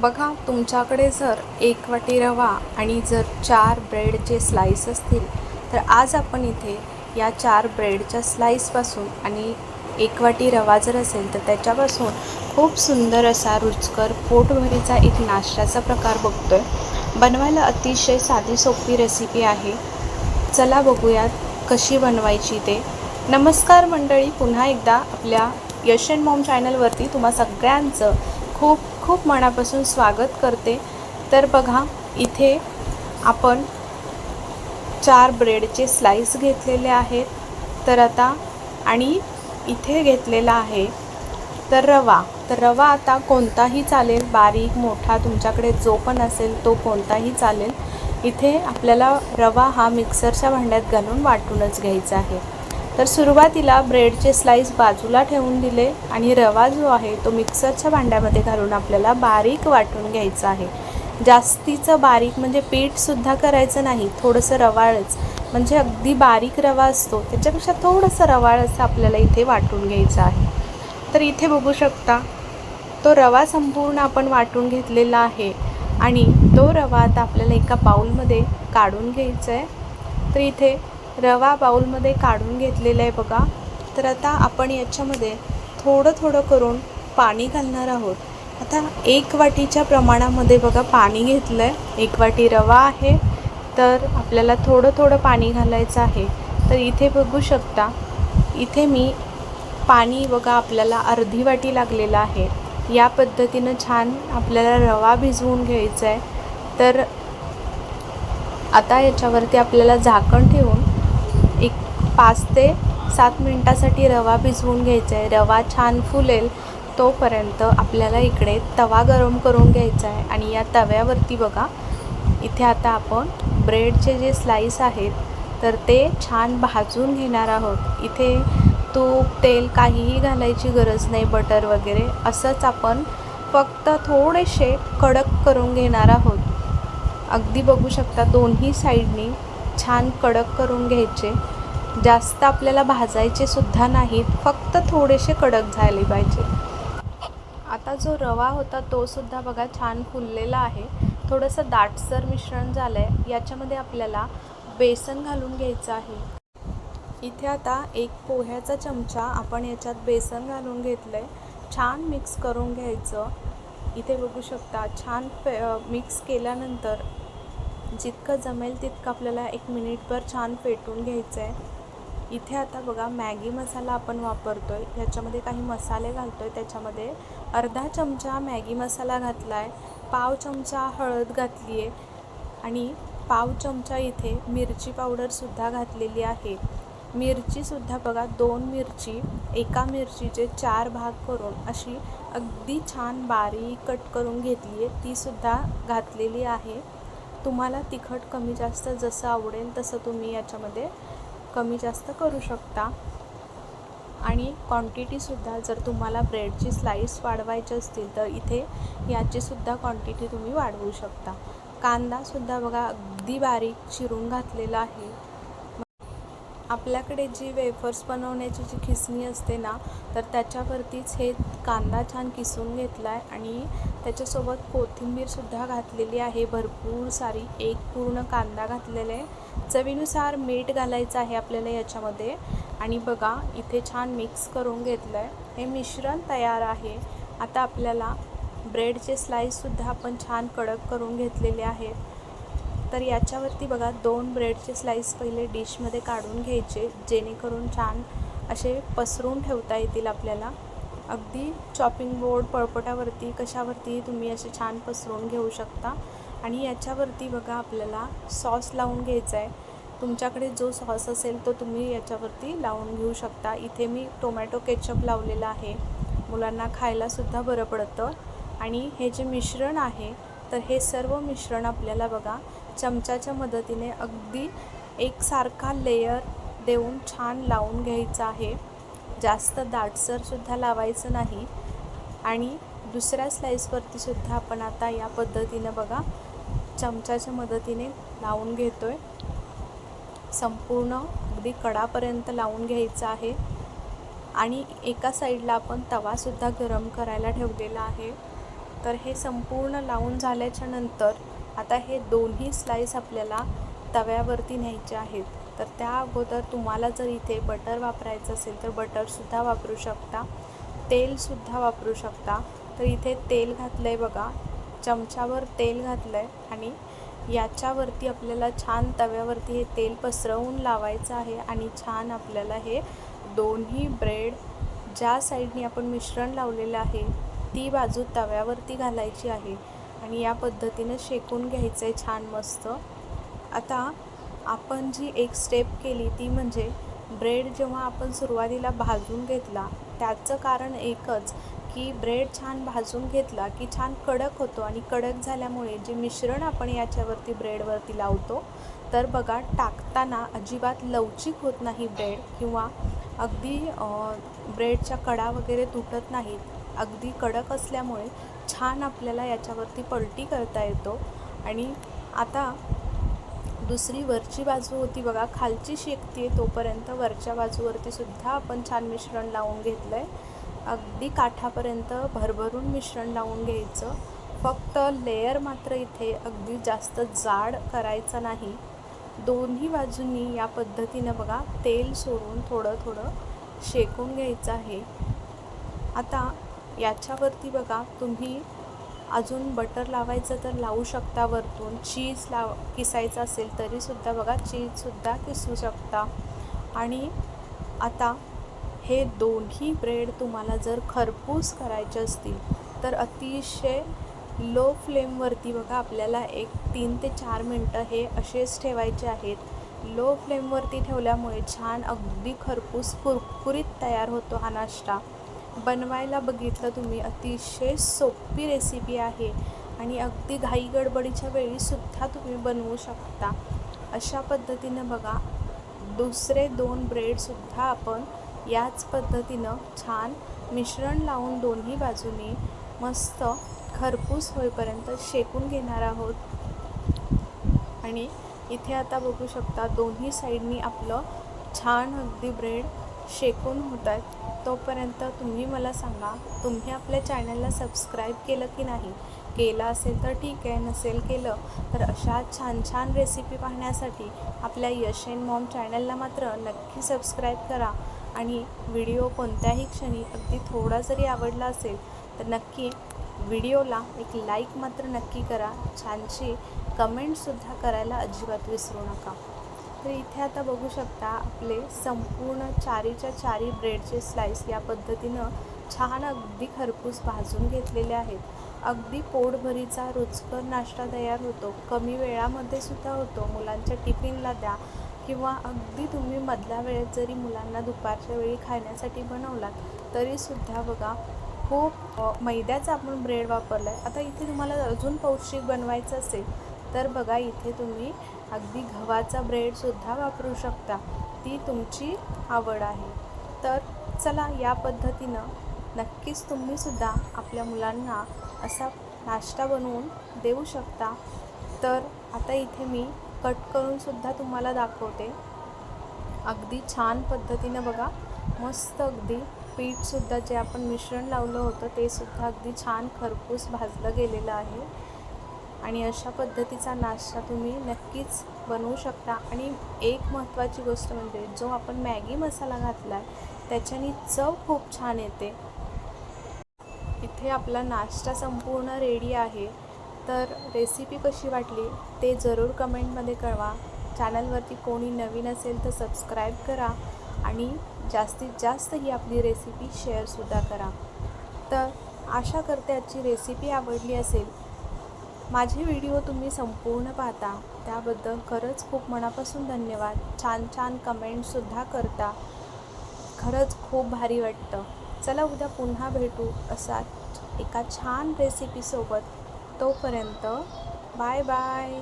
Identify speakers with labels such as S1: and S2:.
S1: बघा तुमच्याकडे जर एक वाटी रवा आणि जर चार ब्रेडचे स्लाईस असतील तर आज आपण इथे या चार ब्रेडच्या स्लाईसपासून आणि एक वाटी रवा जर असेल तर त्याच्यापासून खूप सुंदर असा रुचकर पोटभरीचा एक नाश्त्याचा प्रकार बघतो आहे बनवायला अतिशय साधी सोपी रेसिपी आहे. चला बघूयात कशी बनवायची ते. नमस्कार मंडळी पुन्हा एकदा आपल्या यशन मॉम चॅनलवरती तुम्हा सगळ्यांचं खूप खूप मनापासून स्वागत करते. तर बघा इथे आपण चार ब्रेडचे स्लाईस घेतलेले आहेत. तर आता आणि इथे घेतलेला आहे. तर रवा. तर रवा आता कोणताही चालेल बारीक मोठा तुमच्याकडे जो पण असेल तो कोणताही चालेल. इथे आपल्याला रवा हा मिक्सरच्या भांड्यात घालून वाटूनच घ्यायचा आहे. तर सुरुवातीला ब्रेडचे स्लाईस बाजूला ठेवून दिले आणि रवा जो आहे तो मिक्सरच्या भांड्यामध्ये घालून आपल्याला बारीक वाटून घ्यायचा आहे. जास्तीचं बारीक म्हणजे पीठसुद्धा करायचं नाही थोडंसं रवाळच. म्हणजे अगदी बारीक रवा असतो त्याच्यापेक्षा थोडंसं रवाळ असं आपल्याला इथे वाटून घ्यायचं आहे. तर इथे बघू शकता तो रवा संपूर्ण आपण वाटून घेतलेला आहे आणि तो रवा आता आपल्याला एका बाऊलमध्ये काढून घ्यायचा आहे. तर इथे रवा बाऊलमध्ये काढून घेतलेला आहे बघा. तर आता आपण याच्यामध्ये थोडं थोडं करून पाणी घालणार आहोत. आता एक वाटीच्या प्रमाणामध्ये बघा पाणी घेतलं आहे एक वाटी रवा आहे. तर आपल्याला थोडं थोडं पाणी घालायचं आहे. तर इथे बघू शकता इथे मी पाणी बघा आपल्याला अर्धी वाटी लागलेलं आहे. या पद्धतीनं छान आपल्याला रवा भिजवून घ्यायचा आहे तर आता याच्यावरती आपल्याला झाकण ठेवून पाच ते सात मिनटासाठी रवा भिजवून घ्यायचा आहे. रवा छान फुलेल तोपर्यंत आपल्याला इकडे तवा गरम करून घ्यायचा आहे. आणि या तव्यावरती बघा इथे आता आपण ब्रेडचे जे स्लाईस आहेत तर ते छान भाजून घेणार आहोत. इथे तूप तेल काहीही घालायची गरज नाही बटर वगैरे असंच आपण फक्त थोडेसे कडक करून घेणार आहोत. अगदी बघू शकता दोन्ही साईडनी छान कडक करून घ्यायचे. जास्त आपल्याला भाजायचे सुद्धा नाहीत फक्त थोडेसे कडक झाले पाहिजे. आता जो रवा होता तो सुद्धा बघा छान फुललेला आहे. थोडंसं दाटसर मिश्रण झालं आहे याच्यामध्ये आपल्याला बेसन घालून घ्यायचं आहे. इथे आता एक पोह्याचा चमचा आपण याच्यात बेसन घालून घेतलं आहे छान मिक्स करून घ्यायचं. इथे बघू शकता छान पे मिक्स केल्यानंतर जितकं जमेल तितकं आपल्याला एक मिनिटभर छान फेटून घ्यायचं आहे इथे आता बघा मॅगी मसाला आपण वापरतो आहे ह्याच्यामध्ये काही मसाले घालतो आहे त्याच्यामध्ये अर्धा चमचा मॅगी मसाला घातला आहे पाव चमचा हळद घातली आहे आणि पाव चमचा इथे मिरची पावडरसुद्धा घातलेली आहे. मिरचीसुद्धा बघा दोन मिरची एका मिरचीचे चार भाग करून अशी अगदी छान बारीक कट करून घेतली आहे तीसुद्धा घातलेली आहे. तुम्हाला तिखट कमी जास्त जसं आवडेल तसं तुम्ही याच्यामध्ये कमी जास्त करू शकता. आणि क्वांटिटीसुद्धा जर तुम्हाला ब्रेडची स्लाईस वाढवायची असतील तर इथे याचीसुद्धा क्वांटिटी तुम्ही वाढवू शकता. कांदासुद्धा बघा अगदी बारीक चिरून घातलेला आहे. आपल्याकडे जी वेफर्स बनवण्याची जी खिसणी असते ना तर त्याच्यावरतीच हे कांदा छान किसून घेतला आहे आणि त्याच्यासोबत कोथिंबीरसुद्धा घातलेली आहे. भरपूर सारी एक पूर्ण कांदा घातलेला आहे. चवीनुसार मीठ घालायचं आहे आपल्याला याच्यामध्ये. आणि बघा इथे छान मिक्स करून घेतलं आहे हे मिश्रण तयार आहे. आता आपल्याला ब्रेडचे स्लाईससुद्धा आपण छान कडक करून घेतलेले आहेत तर याच्यावरती बघा दोन ब्रेडचे स्लाईस पहिले डिशमध्ये काढून घ्यायचे जेणेकरून छान असे पसरून ठेवता येतील आपल्याला. अगदी चॉपिंग बोर्ड पळपटावरती कशावरती तुम्ही असे छान पसरून घेऊ शकता. आणि याच्यावरती बघा आपल्याला सॉस लावून घ्यायचा आहे. तुमच्याकडे जो सॉस असेल तो तुम्ही याच्यावरती लावून घेऊ शकता. इथे मी टोमॅटो केचप लावलेला आहे. मुलांना खायलासुद्धा बरं पडतं. आणि हे जे मिश्रण आहे तर हे सर्व मिश्रण आपल्याला बघा चमच्याच्या मदतीने अगदी एकसारखा लेयर देऊन छान लावून घ्यायचं आहे. जास्त दाटसरसुद्धा लावायचं नाही. आणि दुसऱ्या स्लाईसवरतीसुद्धा आपण आता या पद्धतीनं बघा चमच्याच्या मदतीने लावून घेतो आहे संपूर्ण अगदी कडापर्यंत लावून घ्यायचं आहे. आणि एका साईडला आपण तवासुद्धा गरम करायला ठेवलेला आहे. तर हे संपूर्ण लावून झाल्याच्यानंतर आता हे दोन्ही स्लाईस आपल्याला तव्यावरती न्यायचे आहेत. तर त्या अगोदर तुम्हाला जर इथे बटर वापरायचं असेल तर बटरसुद्धा वापरू शकता. तेलसुद्धा वापरू शकता. तर इथे तेल घातलं आहे बघा. चमच्यावर तेल घातलं आहे आणि याच्यावरती आपल्याला छान तव्यावरती हे तेल पसरवून लावायचं आहे आणि छान आपल्याला हे दोन्ही ब्रेड ज्या साईडनी आपण मिश्रण लावलेलं आहे ती बाजू तव्यावरती घालायची आहे. आणि या पद्धतीनं शेकून घ्यायचं आहे छान मस्त. आता आपण जी एक स्टेप केली ती म्हणजे ब्रेड जेव्हा आपण सुरुवातीला भाजून घेतला त्याचं कारण एकच की ब्रेड छान भाजून घेतला की छान कडक होतो आणि कडक झाल्यामुळे जे मिश्रण आपण याच्यावरती ब्रेडवरती लावतो तर बघा टाकताना अजिबात लवचिक होत नाही ब्रेड किंवा अगदी ब्रेडच्या कडा वगैरे तुटत नाहीत. अगदी कडक असल्यामुळे छान आपल्याला याच्यावरती पलटी करता येतो. आणि आता दुसरी वरची बाजू होती बघा खालची शेकते तोपर्यंत वरच्या बाजूवरती सुद्धा आपण छान मिश्रण लावून घेतलं आहे अगदी काठापर्यंत भरभरून मिश्रण लावून घ्यायचं. फक्त लेयर मात्र इथे अगदी जास्त जाड करायचं नाही. दोन्ही बाजूंनी या पद्धतीनं बघा तेल सोडून थोडं थोडं शेकून घ्यायचं आहे. आता याच्यावरती बघा तुम्ही अजून बटर लावायचं तर लावू शकता वरतून. चीज लाव किसायचं असेल तरीसुद्धा बघा चीजसुद्धा किसू शकता. आणि आता हे दोन्ही ब्रेड तुम्हाला जर खरपूस करायचे असतील तर अतिशय लो फ्लेमवरती बघा आपल्याला एक तीन ते चार मिनटं हे असेच ठेवायचे आहेत. लो फ्लेमवरती ठेवल्यामुळे छान अगदी खरपूस कुरकुरीत तयार होतो हा नाश्ता. बनवायला बघितलं तुम्ही अतिशय सोपी रेसिपी आहे. आणि अगदी घाई गडबडीच्या वेळीसुद्धा तुम्ही बनवू शकता. अशा पद्धतीनं बघा दुसरे दोन ब्रेडसुद्धा आपण याच पद्धतीनं छान मिश्रण लावून दोन्ही बाजूनी मस्त खरपूस होईपर्यंत शेकून घेणार आहोत. आणि इथे आता बघू शकता दोन्ही साईडनी आपलं छान अगदी ब्रेड शेकून होत आहेत. तोपर्यंत तुम्ही मला सांगा तुम्ही आपल्या चॅनलला सबस्क्राईब केलं की नाही? केलं असेल तर ठीक आहे नसेल केलं तर अशा छान छान रेसिपी पाहण्यासाठी आपल्या यश अँड मॉम चॅनलला मात्र नक्की सबस्क्राईब करा. आणि व्हिडिओ कोणत्याही क्षणी अगदी थोडा जरी आवडला असेल तर नक्की व्हिडिओला एक लाईक मात्र नक्की करा. छानशी कमेंटसुद्धा करायला अजिबात विसरू नका. तर इथे आता बघू शकता आपले संपूर्ण चारीच्या चारी ब्रेडचे स्लाईस या पद्धतीनं छान अगदी खरपूस भाजून घेतलेले आहेत. अगदी पोटभरीचा रुचकर नाश्ता तयार होतो. कमी वेळामध्ये सुद्धा होतो. मुलांच्या टिफिनला द्या किंवा अगदी तुम्ही मधल्या वेळेत जरी मुलांना दुपारच्या वेळी खाण्यासाठी बनवलात तरीसुद्धा बघा खूप मैद्याचा आपण ब्रेड वापरला आहे आता इथे तुम्हाला अजून पौष्टिक बनवायचं असेल तर बघा इथे तुम्ही अगदी गव्हाचा ब्रेडसुद्धा वापरू शकता. ती तुमची आवड आहे. तर चला या पद्धतीनं नक्कीच तुम्हीसुद्धा आपल्या मुलांना असा नाश्ता बनवून देऊ शकता. तर आता इथे मी कट करूनसुद्धा तुम्हाला दाखवते. अगदी छान पद्धतीनं बघा. मस्त अगदी पीठसुद्धा जे आपण मिश्रण लावलं होतं ते सुद्धा अगदी छान खरपूस भाजलं गेलेलं आहे. आणि अशा पद्धतीचा नाश्ता तुम्ही नक्कीच बनवू शकता. आणि एक महत्त्वाची गोष्ट म्हणजे जो आपण मॅगी मसाला घातला आहे त्याच्यानी चव खूप छान येते. इथे आपला नाश्ता संपूर्ण रेडी आहे. तर रेसिपी कशी वाटली ते जरूर कमेंटमध्ये कळवा. चॅनलवरती कोणी नवीन असेल तर सबस्क्राईब करा आणि जास्तीत जास्त ही आपली रेसिपी शेअरसुद्धा करा. तर आशा करते आजची रेसिपी आवडली असेल. माझे व्हिडिओ तुम्ही संपूर्ण पाहता. त्याबद्दल खरंच खूप मनापासून धन्यवाद. छान छान कमेंटसुद्धा करता. खरंच खूप भारी वाटतं. चला उद्या पुन्हा भेटू असा एका छान रेसिपीसोबत तोपर्यंत बाय बाय